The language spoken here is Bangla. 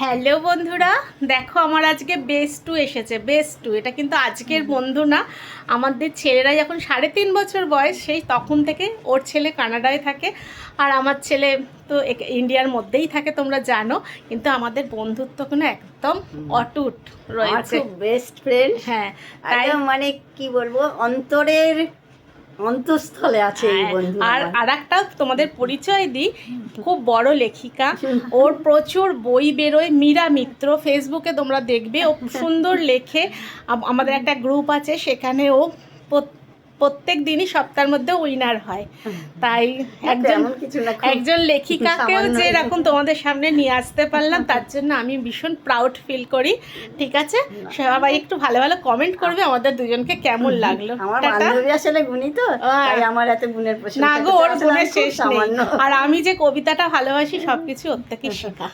হ্যালো বন্ধুরা দেখো আমার আজকে বেস টু এসেছে বেস টু। এটা কিন্তু আজকের বন্ধু না আমাদের ছেলেরা যখন সাড়ে তিন বছর বয়স সেই তখন থেকে ওর ছেলে কানাডায় থাকে আর আমার ছেলে তো ইন্ডিয়ার মধ্যেই থাকে তোমরা জানো কিন্তু আমাদের বন্ধুত্ব কোনো একদম অটুট রয়েছে। বেস্ট ফ্রেন্ড হ্যাঁ মানে কি বলব অন্তরের অন্তঃস্থলে আছে এই হ্যাঁ, বন্ধু আর একটা তোমাদের পরিচয় দিই খুব বড় লেখিকা। ওর প্রচুর বই বেরোয় মীরা মিত্র ফেসবুকে তোমরা দেখবে। ও সুন্দর লেখে। আমাদের একটা গ্রুপ আছে সেখানে ও প্রত্যেক দিনই সপ্তাহের মধ্যে উইনার হয়। তাই একজন একজন লেখিকাকেও যে এরকম তোমাদের সামনে নিয়ে আসতে পারলাম তার জন্য আমি ভীষণ প্রাউড ফিল করি ঠিক আছে? সবাই একটু ভালো ভালো কমেন্ট করবে আমাদের দুজনকে কেমন লাগল? আমার বান্ধবী আসলে গুণী তো। তাই আমার এত গুণের প্রশ্ন না গো ওর গুণের শেষ নেই। আর আমি যে কবিতাটা ভালোবাসি সবকিছু ওর থেকে শেখা।